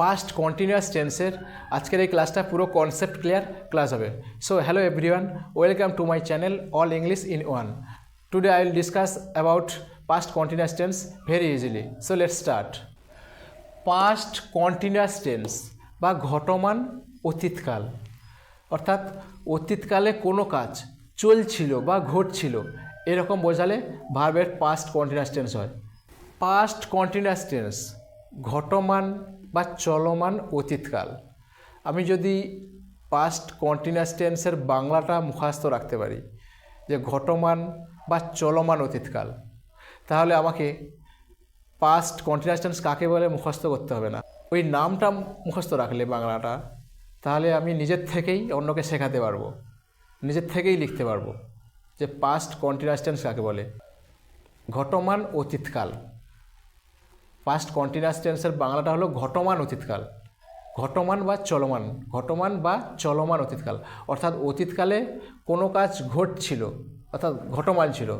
Past continuous টেন্সের আজকের এই ক্লাসটা পুরো কনসেপ্ট ক্লিয়ার ক্লাস হবে। So hello everyone welcome to my channel all English in one today I will discuss about past continuous tense very easily so let start past continuous tense বা ঘটমান অতীতকাল। অর্থাৎ অতীতকালে কোনো কাজ চলছিল বা ঘটছিল, এরকম বোঝালে ভার্বের পাস্ট কন্টিনিউয়াস টেন্স হয়। পাস্ট কন্টিনিউয়াস টেন্স ঘটমান বা চলমান অতীতকাল। আমি যদি পাস্ট কন্টিনিউয়াস টেন্সের বাংলাটা মুখস্থ রাখতে পারি, যে ঘটমান বা চলমান অতীতকাল, তাহলে আমাকে পাস্ট কন্টিনিউয়াস টেন্স কাকে বলে মুখস্থ করতে হবে না। ওই নামটা মুখস্থ রাখলে বাংলাটা, তাহলে আমি নিজের থেকেই অন্যকে শেখাতে পারব, নিজের থেকেই লিখতে পারব, যে পাস্ট কন্টিনিউয়াস টেন্স কাকে বলে। ঘটমান অতীতকাল। পাস্ট কন্টিনিউয়াস টেন্সের বাংলাটা হলো ঘটমান অতীতকাল। ঘটমান বা চলমান, ঘটমান বা চলমান অতীতকাল। অর্থাৎ অতীতকালে কোনো কাজ ঘটছিল, অর্থাৎ ঘটমান ছিল।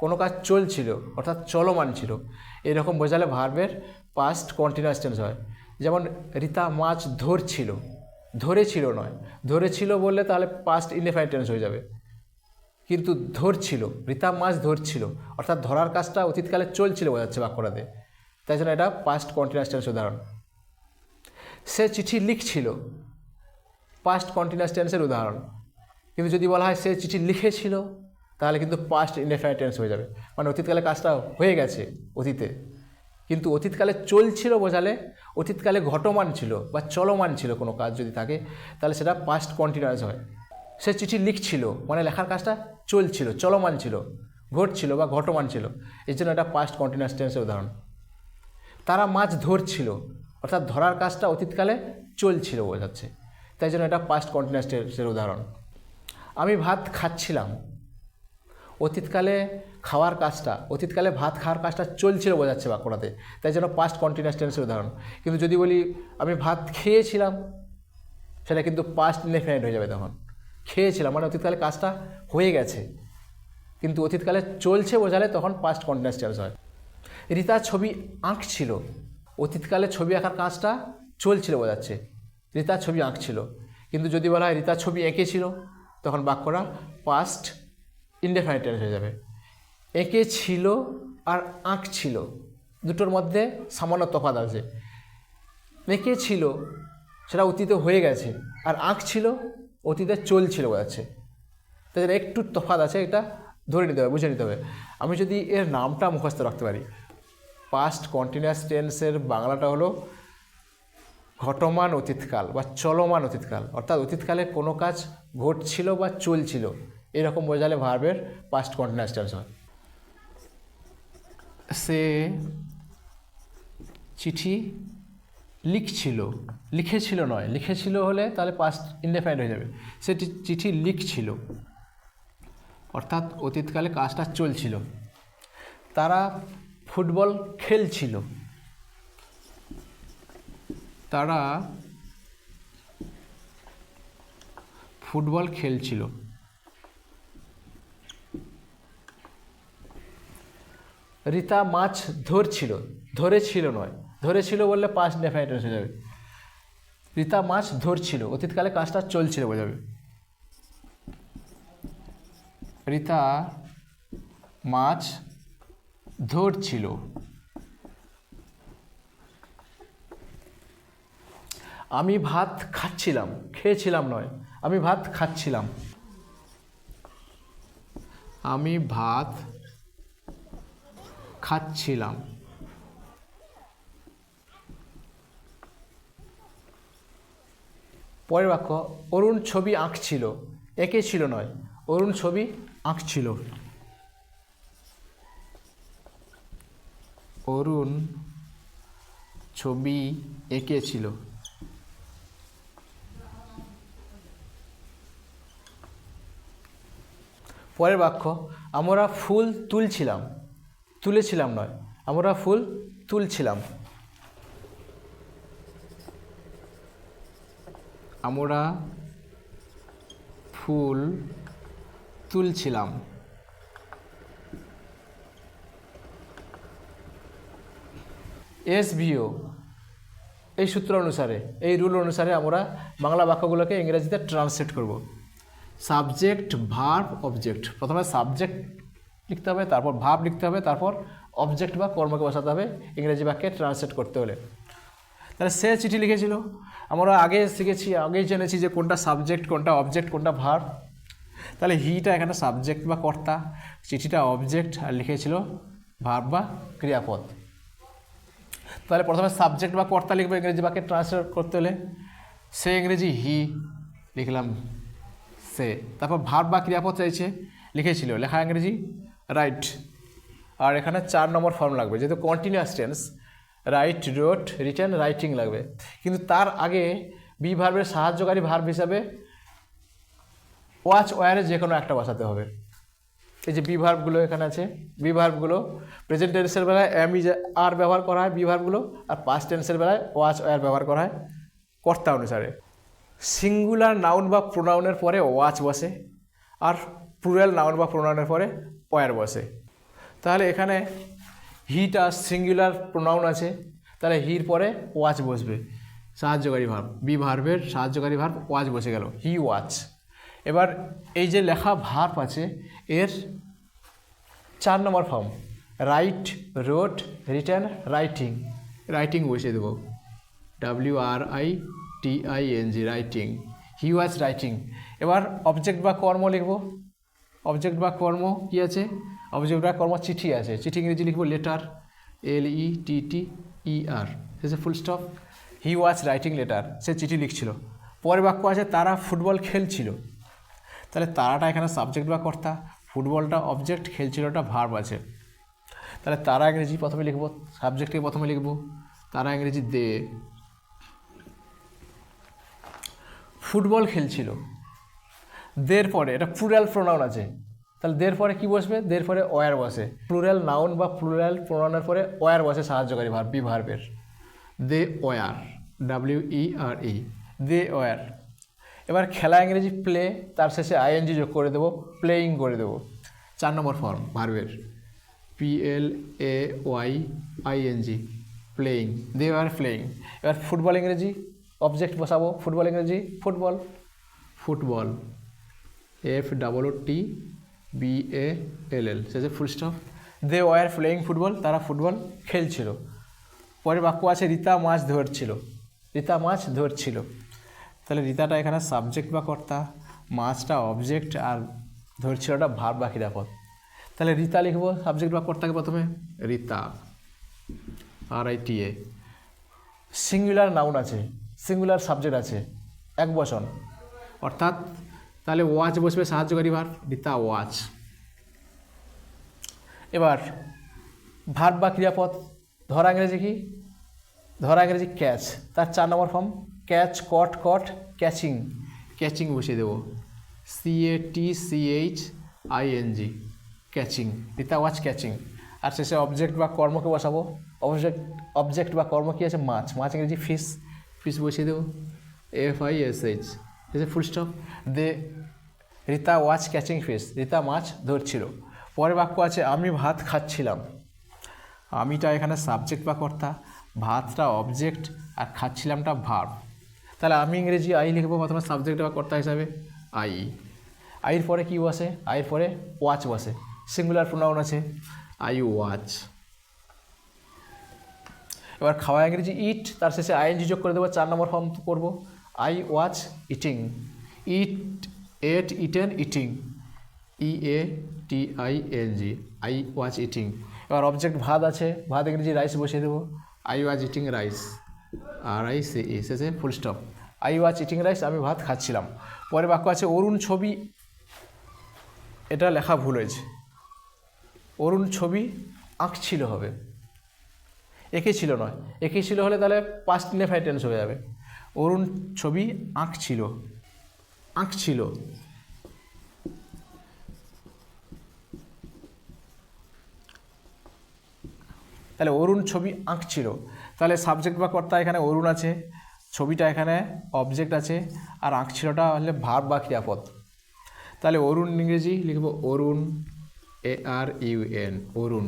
কোনো কাজ চলছিল, অর্থাৎ চলমান ছিল। এরকম বোঝালে ভার্বের পাস্ট কন্টিনিউয়াস টেন্স হয়। যেমন, রীতা মাছ ধরছিল। ধরেছিল নয়। ধরেছিল বললে তাহলে পাস্ট ইনডিফাইন টেন্স হয়ে যাবে। কিন্তু ধরছিল, রীতা মাছ ধরছিল। অর্থাৎ ধরার কাজটা অতীতকালে চলছিল বোঝাচ্ছে বাক্যটাতে। তাই জন্য এটা পাস্ট কন্টিনিউয়াস টেন্স উদাহরণ। সে চিঠি লিখছিল পাস্ট কন্টিনিউয়াস টেন্সের উদাহরণ। কিন্তু যদি বলা হয় সে চিঠি লিখেছিল, তাহলে কিন্তু পাস্ট ইনডেফিনাইট টেন্স হয়ে যাবে। মানে অতীতকালে কাজটা হয়ে গেছে অতীতে। কিন্তু অতীতকালে চলছিল বোঝালে, অতীতকালে ঘটমান ছিল বা চলমান ছিল কোনো কাজ যদি থাকে, তাহলে সেটা পাস্ট কন্টিনিউয়াস হয়। সে চিঠি লিখছিল মানে লেখার কাজটা চলছিল, চলমান ছিল, ঘটছিল বা ঘটমান ছিল। এর জন্য এটা পাস্ট কন্টিনিউয়াস টেন্সের উদাহরণ। তারা মাছ ধরছিল, অর্থাৎ ধরার কাজটা অতীতকালে চলছিল বোঝাচ্ছে তাই জন্য এটা পাস্ট কন্টিনিউয়াস টেন্সের উদাহরণ। আমি ভাত খাচ্ছিলাম। অতীতকালে খাওয়ার কাজটা, অতীতকালে ভাত খাওয়ার কাজটা চলছিল বোঝাচ্ছে বাঁকুড়াতে। তাই জন্য পাস্ট কন্টিনিউয়াস টেন্সের উদাহরণ। কিন্তু যদি বলি, আমি ভাত খেয়েছিলাম, সেটা কিন্তু পাস্ট ইনডেফিনাইট হয়ে যাবে তখন। খেয়েছিলাম মানে অতীতকালে কাজটা হয়ে গেছে। কিন্তু অতীতকালে চলছে বোঝালে তখন পাস্ট কন্টিনিউয়াস টেন্স হয়। রীতা ছবি আঁকছিল। অতীতকালে ছবি আঁকার কাজটা চলছিল বোঝাচ্ছে। রীতা ছবি আঁকছিল। কিন্তু যদি বলা হয় রীতা ছবি এঁকেছিল তখন বাক্যটা পাস্ট ইনডেফাইনেট টেন্স হয়ে যাবে। এঁকে ছিল আর আঁকছিল, দুটোর মধ্যে সামান্য তফাত আছে। এঁকে ছিল, সেটা অতীতে হয়ে গেছে, আর আঁকছিল অতীতে চলছিল বোঝাচ্ছে। তাদের একটু তফাত আছে, এটা ধরে নিতে হবে, বুঝে নিতে হবে। আমি যদি এর নামটা মুখস্থ রাখতে পারি। পাস্ট কন্টিনিউয়াস টেন্সের বাংলাটা হলো ঘটমান অতীতকাল বা চলমান অতীতকাল। অর্থাৎ অতীতকালে কোনো কাজ ঘটছিল বা চলছিল। এরকম বোঝালে ভার্বের পাস্ট কন্টিনিউয়াস টেন্স হয়। সে চিঠি লিখছিল। লিখেছিল নয়। লিখেছিল হলে তাহলে পাস্ট ইনডেফাইন্ড হয়ে যাবে। সে চিঠি লিখছিল। অর্থাৎ অতীতকালে কাজটা চলছিল। তারা ফুটবল খেলছিল। তারা ফুটবল খেলছিল। রীতা মাছ ধরছিল, ধরেছিল নয়, ধরেছিল বললে পাঁচ ডেফাইনেট হয়ে যাবে। রীতা মাছ ধরছিল, অতীতকালে কাজটা চলছিল বোঝাবে। রীতা মাছ ধরছিল। আমি ভাত খাচ্ছিলাম, খেয়েছিলাম নয়, আমি ভাত খাচ্ছিলাম। আমি ভাত খাচ্ছিলাম। পরের বাক্য, অরুণ ছবি আঁকছিল। এঁকেছিল নয়, অরুণ ছবি আঁকছিল। অরুণ ছবি এঁকেছিল। পরের বাক্য, আমরা ফুল তুলছিলাম। তুলেছিলাম নয়, আমরা ফুল তুলছিলাম। আমরা ফুল তুলছিলাম। এস ভিও এই সূত্র অনুসারে, এই রুল অনুসারে আমরা বাংলা বাক্যগুলোকে ইংরেজিতে ট্রান্সলেট করব। Subject, verb, object. প্রথমে সাবজেক্ট লিখতে হবে, তারপর ভাব লিখতে হবে, তারপর অবজেক্ট বা কর্মকে বসাতে হবে, ইংরেজি বাক্যে ট্রান্সলেট করতে হলে। তাহলে সে চিঠি লিখেছিল। আমরা আগে শিখেছি, আগেই জেনেছি যে কোনটা সাবজেক্ট, কোনটা অবজেক্ট, কোনটা ভার্ব। তাহলে হিটা এখানে সাবজেক্ট বা কর্তা, চিঠিটা অবজেক্ট আর লিখেছিল ভার্ব বা ক্রিয়াপদ। তাহলে প্রথমে সাবজেক্ট বা কর্তা লিখব ইংরেজি বাক্যে ট্রান্সলেট করতে হলে। সে ইংরেজি হি লিখলাম সে। তারপর ভার্ব বা ক্রিয়াপদ চাইছে, লিখেছিল, লেখা ইংরেজি রাইট আর এখানে চার নম্বর ফর্ম লাগবে, যেহেতু continuous tense write wrote written writing লাগবে। কিন্তু তার আগে বি ভার্বের সাহায্যকারী ভার্ব হিসাবে ওয়াচ ওয়ারে যে কোনো একটা বসাতে হবে। এই যে বি ভার্বগুলো এখানে আছে বি ভার্বগুলো প্রেজেন্ট টেন্সের বেলায় এম ইজ আর ব্যবহার করা হয় বি ভার্বগুলো আর পাস্ট টেন্সের বেলায় ওয়াচ ওয়ার ব্যবহার করা হয় কর্তা অনুসারে। সিঙ্গুলার নাউন বা প্রোনাউনের পরে ওয়াচ বসে, আর প্লুরাল নাউন বা প্রোনাউনের পরে ওয়ার বসে। তাহলে এখানে হিটা সিঙ্গুলার প্রোনাউন আছে, তাহলে হির পরে ওয়াচ বসবে। সাহায্যকারী ভার্ব বি ভার্বের সাহায্যকারী ভার্ব ওয়াচ বসে গেল। হি ওয়াচ এবার এই যে লেখা ভার্ব আছে, এর চার নম্বর form, write wrote written writing. Writing বসিয়ে দেবো। W R I T I N G writing. He was writing এবার অবজেক্ট বা কর্ম লিখব। অবজেক্ট বা কর্ম কি আছে? অবজেক্ট বা কর্ম চিঠি আছে। চিঠি ইংরেজি লিখব letter L E T T E R শেষে full stop he was writing letter সে চিঠি লিখছিল। পরে বাক্য আছে, তারা ফুটবল খেলছিল। তাহলে তারাটা এখানে সাবজেক্ট বা কর্তা? ফুটবলটা অবজেক্ট খেলছিলটা ভার্ব আছে। তাহলে তারা ইংরেজি প্রথমে লিখব সাবজেক্টকে প্রথমে লিখব। তারা ইংরেজি দে। ফুটবল খেলছিল। দের পরে এটা প্লুরাল প্রোনাউন আছে। তাহলে দের পরে কী বসবে? দের পরে ওয়ার বসে। প্লুরাল নাউন বা প্লুরাল প্রোনাউনের পরে ওয়ার বসে সাহায্যকারী ভার্ব বি ভার্বের they were W E R E they were এবার খেলা ইংরেজি প্লে তার শেষে আইএনজি যোগ করে দেবো প্লেয়িং করে দেবো। চার নম্বর ফর্ম ভার্বের P L A Y ING playing they are playing এবার ফুটবল ইংরেজি অবজেক্ট বসাবো। ফুটবল ইংরেজি football football F double O T B A L L শেষে full stop they were playing football তারা ফুটবল খেলছিল। পরে বাক্য আছে রীতা মাছ ধরছিল। রীতা মাছ ধরছিল। তাহলে রীতাটা এখানে সাবজেক্ট বা কর্তা মাছটা অবজেক্ট আর ধরছিলটা ভাব বা ক্রিয়াপদ তাহলে রীতা লিখব সাবজেক্ট বা কর্তাকে প্রথমে? Rita. R I T A singular noun আছে সিঙ্গুলার সাবজেক্ট আছে এক বচন। অর্থাৎ তাহলে ওয়াচ বসবে সাহায্যকারী ভার রীতা ওয়াচ এবার ভার্ব বা ক্রিয়াপদ ধরা ইংরেজি কি? ধরা ইংরেজি ক্যাচ তার চার নম্বর form catch, caught caught, catching. Catching বসিয়ে দেবো। C A T C H I N G catching. Rita was catching. আর শেষে অবজেক্ট বা কর্মকে বসাবো? অবজেক্ট অবজেক্ট বা কর্ম কী আছে? মাছ। মাছ ইংরেজি ফিশ ফিস বসিয়ে দেবো। এফ আই এস এইচ শেষে full stop they Rita was catching fish Rita মাছ ধরছিল। পরে বাক্য আছে, আমি ভাত খাচ্ছিলাম। আমিটা এখানে সাবজেক্ট বা কর্তা। ভাতটা অবজেক্ট আর খাচ্ছিলামটা ভার্ব তাহলে আমি ইংরেজি, আই লিখব প্রথমে সাবজেক্ট বা কর্তা হিসাবে, আই। আইয়ের পরে কি বসে আইয়ের পরে ওয়াচ বসে সিঙ্গুলার প্রোনাউন আছে। আই ওয়াচ এবার খাওয়া ইংরেজি ইট তার শেষে আইএনজি যোগ করে দেবো, চার নম্বর ফর্ম করব I was eating eat ate eaten eating E A T I N G I was eating এবার অবজেক্ট ভাত আছে। ভাত, ইংরেজি রাইস বসিয়ে দেবো। I was eating rice R I C E full stop I was eating rice আমি ভাত খাচ্ছিলাম। পরে বাক্য আছে, অরুণ ছবি এটা লেখা ভুল হয়েছে। অরুণ ছবি আঁকছিল হবে। একে ছিল নয়। একে ছিল হলে তাহলে পাস্ট ইনডেফাইট টেন্স হয়ে যাবে। অরুণ ছবি আঁকছিল। আঁকছিল। তাহলে অরুণ ছবি আঁকছিল। তাহলে সাবজেক্ট বা কর্তা এখানে অরুণ আছে, ছবিটা এখানে অবজেক্ট আছে, আর আঁকছিলটা হলে ভাব বা ক্রিয়াপদ। তাহলে অরুণ ইংরেজি লিখব Arun A R U N Arun.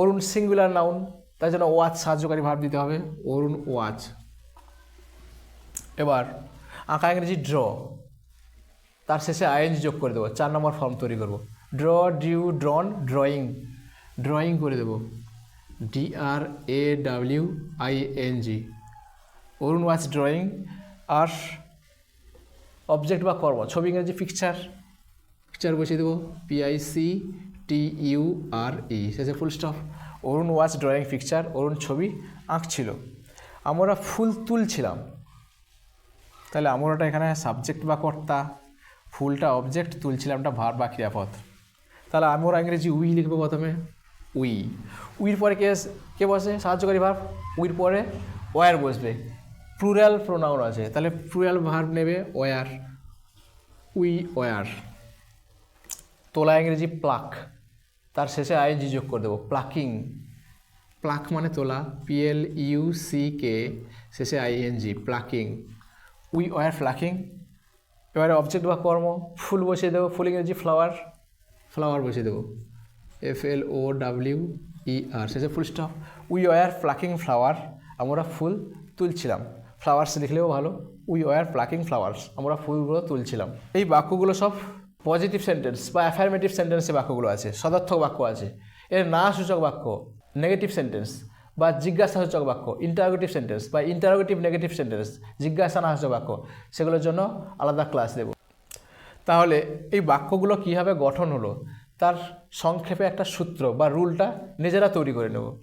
Arun singular noun তাই জন্য ওয়াচ সাহায্যকারী ভাব দিতে হবে, অরুণ ওয়াচ এবার আঁকা ইংরেজি ড্র তার শেষে আইএনজি যোগ করে দেবো, চার নম্বর ফর্ম তৈরি করব। Draw drew drawn drawing drawing করে দেবো। R A W I N G Arun was drawing R object বা কর্ম, ছবি ইংরেজি পিকচার পিকচার বসিয়ে দেবো। P I C T U R E শেষে full stop Arun was drawing picture Arun ছবি আঁকছিল। আমরা ফুল তুলছিলাম। তাহলে আমরাটা এখানে সাবজেক্ট বা কর্তা, ফুলটা অবজেক্ট তুলছিলামটা ভার বা ক্রিয়াপদ। তাহলে আমরা ইংরেজি উই লিখব প্রথমে। উই। উইর পরে কে কে বসে? সাহায্যকারী ভার্ব উইর পরে ওয়ার বসবে। প্লুরাল প্রোনাউন আছে। তাহলে প্লুরাল ভার্ব নেবে ওয়ার। We were. তোলা ইংরেজি প্লাক। তার শেষে আইএনজি যোগ করে দেবো। প্লাকিং। প্লাক মানে তোলা। P L U C K. শেষে I N G plucking. We were plucking. এবারে অবজেক্ট বা কর্ম। ফুল বসিয়ে দেবো। ফুল ইংরেজি ফ্লাওয়ার ফ্লাওয়ার বসিয়ে দেবো। F L O W E R শেষে full stop we were plucking flower আমরা ফুল তুলছিলাম। ফ্লাওয়ার্স লিখলেও ভালো। উই ওয়ার প্লাকিং ফ্লাওয়ার্স আমরা ফুলগুলো তুলছিলাম। এই বাক্যগুলো সব পজিটিভ সেন্টেন্স বা অ্যাফার্মেটিভ সেন্টেন্সে বাক্যগুলো আছে, সদর্থক বাক্য আছে। এর না সূচক বাক্য নেগেটিভ সেন্টেন্স বা জিজ্ঞাসাসূচক বাক্য ইন্টারোগেটিভ সেন্টেন্স বা ইন্টারোগেটিভ নেগেটিভ সেন্টেন্স জিজ্ঞাসা না সূচক বাক্য, সেগুলোর জন্য আলাদা ক্লাস দেব। তাহলে এই বাক্যগুলো কীভাবে গঠন হলো? তার সংক্ষেপে একটা সূত্র বা রুলটা নিজেরা তৈরি করে নেব।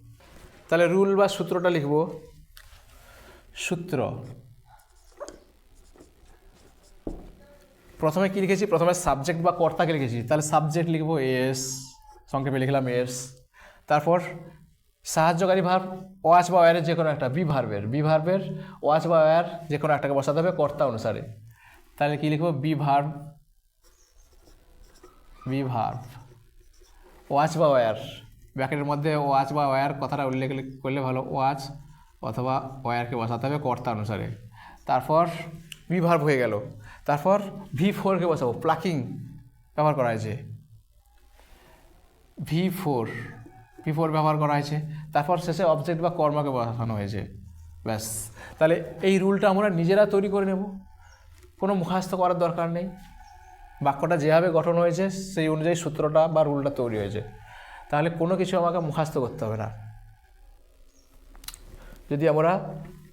তাহলে রুল বা সূত্রটা লিখব। সূত্র। প্রথমে কী লিখেছি? প্রথমে সাবজেক্ট বা কর্তাকে লিখেছি। তাহলে সাবজেক্ট লিখব এস সংক্ষেপে লিখলাম এস তারপর সাহায্যকারী ভার্ব ওয়াচ বা ওয়ারের যে কোনো একটা বি ভার্বের বি ওয়াচ বা ওয়ার যে কোনো একটাকে বসাতে হবে কর্তা অনুসারে। তাহলে কী লিখব? বি ভার্ব বি ওয়াচ বা ওয়ার। ব্যাকেটের মধ্যে ওয়াচ বা ওয়ার কথাটা উল্লেখ করলে ভালো। ওয়াচ অথবা ওয়ারকে বসাতে হবে কর্তা অনুসারে। তারপর ভার্ব হয়ে গেল। তারপর ভি ফোরকে বসাবো। প্লাকিং ব্যবহার করা হয়েছে। ভি ফোর ভি ফোর ব্যবহার করা হয়েছে। তারপর শেষে অবজেক্ট বা কর্মকে বসানো হয়েছে। ব্যাস। তাহলে এই রুলটা আমরা নিজেরা তৈরি করে নেব। কোনো মুখাস্ত করার দরকার নেই। বাক্যটা যেভাবে গঠন হয়েছে, সেই অনুযায়ী সূত্রটা বা রুলটা তৈরি হয়েছে। তাহলে কোনো কিছু আমাকে মুখাস্ত করতে হবে না। যদি আমরা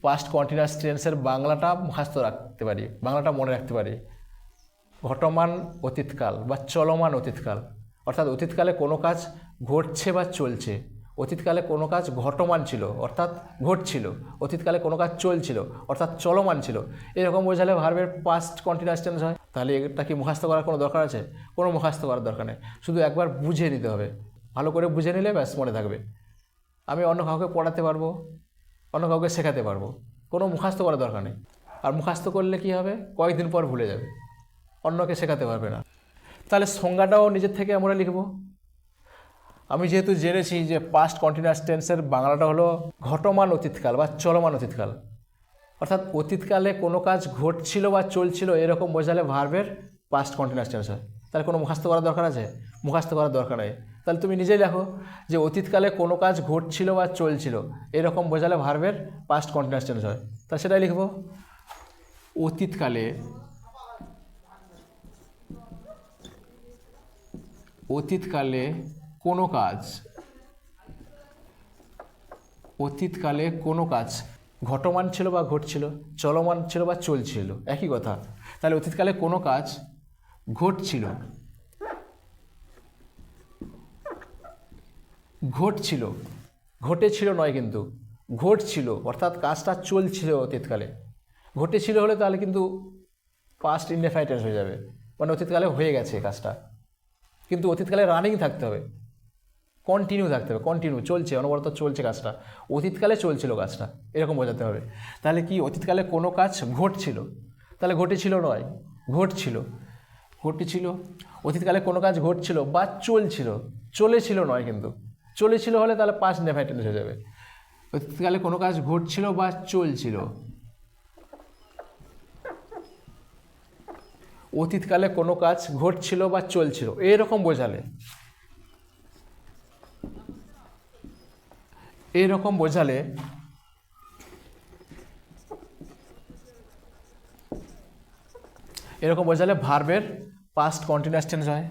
পাস্ট কন্টিনিউয়াস টেন্সের বাংলাটা মুখাস্ত রাখতে পারি, বাংলাটা মনে রাখতে পারি, ঘটমান অতীতকাল বা চলমান অতীতকাল, অর্থাৎ অতীতকালে কোনো কাজ ঘটছে বা চলছে, অতীতকালে কোনো কাজ ঘটমান ছিল, অর্থাৎ ঘটছিল, অতীতকালে কোনো কাজ চলছিল, অর্থাৎ চলমান ছিল, এরকম বোঝালে ভার্বের পাস্ট কন্টিনিউয়াস টেন্স হয়। তাহলে এটা কি মুখাস্ত করার কোনো দরকার আছে? কোনো মুখাস্ত করার দরকার নেই। শুধু একবার বুঝে নিতে হবে। ভালো করে বুঝে নিলে ব্যাস মনে থাকবে। আমি অন্য কাউকে পড়াতে পারব, অন্য কাউকে শেখাতে পারব। কোনো মুখাস্ত করার দরকার নেই। আর মুখাস্ত করলে কি হবে? কয়েকদিন পর ভুলে যাবে। অন্যকে শেখাতে পারবে না। তাহলে সংজ্ঞাটাও নিজের থেকে আমরা লিখব। আমি যেহেতু জেনেছি যে পাস্ট কন্টিনিউয়াস টেন্সের বাংলাটা হলো ঘটমান অতীতকাল বা চলমান অতীতকাল। অর্থাৎ অতীতকালে কোনো কাজ ঘটছিল বা চলছিল এরকম বোঝালে ভার্বের পাস্ট কন্টিনিউয়াস টেন্স হয়। তাহলে কোনো মুখাস্ত করার দরকার আছে? মুখাস্ত করার দরকার নেই। তাহলে তুমি নিজেই দেখো যে অতীতকালে কোনো কাজ ঘটছিল বা চলছিল এরকম বোঝালে ভার্বের পাস্ট কন্টিনিউয়াস টেন্স হয়। তাহলে সেটাই লিখব। অতীতকালে অতীতকালে কোনো কাজ, অতীতকালে কোনো কাজ ঘটমান ছিল বা ঘটছিল, চলমান ছিল বা চলছিল, একই কথা। তাহলে অতীতকালে কোনো কাজ ঘটছিল। ঘটছিল। ঘটেছিল নয় কিন্তু, ঘটছিল, অর্থাৎ কাজটা চলছিল অতীতকালে। ঘটেছিল হলে তাহলে কিন্তু পাস্ট ইন্ডেফাইটেন্স হয়ে যাবে। মানে অতীতকালে হয়ে গেছে কাজটা। কিন্তু অতীতকালে রানিং থাকতে হবে। কন্টিনিউ থাকতে হবে কন্টিনিউ চলছে, অনবরত চলছে কাজটা, অতীতকালে চলছিল কাজটা, এরকম বোঝাতে হবে। তাহলে কি অতীতকালে কোনো কাজ ঘটছিল? তাহলে ঘটেছিল নয়, ঘটছিল, ঘটেছিল, অতীতকালে কোনো কাজ ঘটছিল বা চলছিল, চলেছিল নয় কিন্তু, চলেছিল হলে তাহলে পাঁচ নেভাইটেন্স হয়ে যাবে। অতীতকালে কোনো কাজ ঘটছিল বা চলছিল? অতীতকালে কোনো কাজ ঘটছিল বা চলছিল, এরকম বোঝালে। এরকম বোঝালে এরকম বোঝালে ভার্বের পাস্ট কন্টিনিউয়াস টেন্স হয়।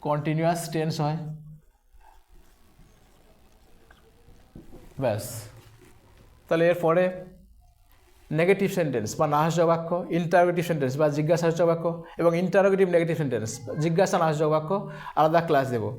কন্টিনিউয়াস টেন্স হয়। ব্যাস। তাহলে এরপরে নেগেটিভ সেন্টেন্স বা নাহাস্য বাক্য ইন্টারোগেটিভ সেন্টেন্স বা জিজ্ঞাসাসূচক বাক্য এবং ইন্টারোগেটিভ নেগেটিভ সেন্টেন্স জিজ্ঞাসা নাহাস্য বাক্য আলাদা ক্লাস দেবো।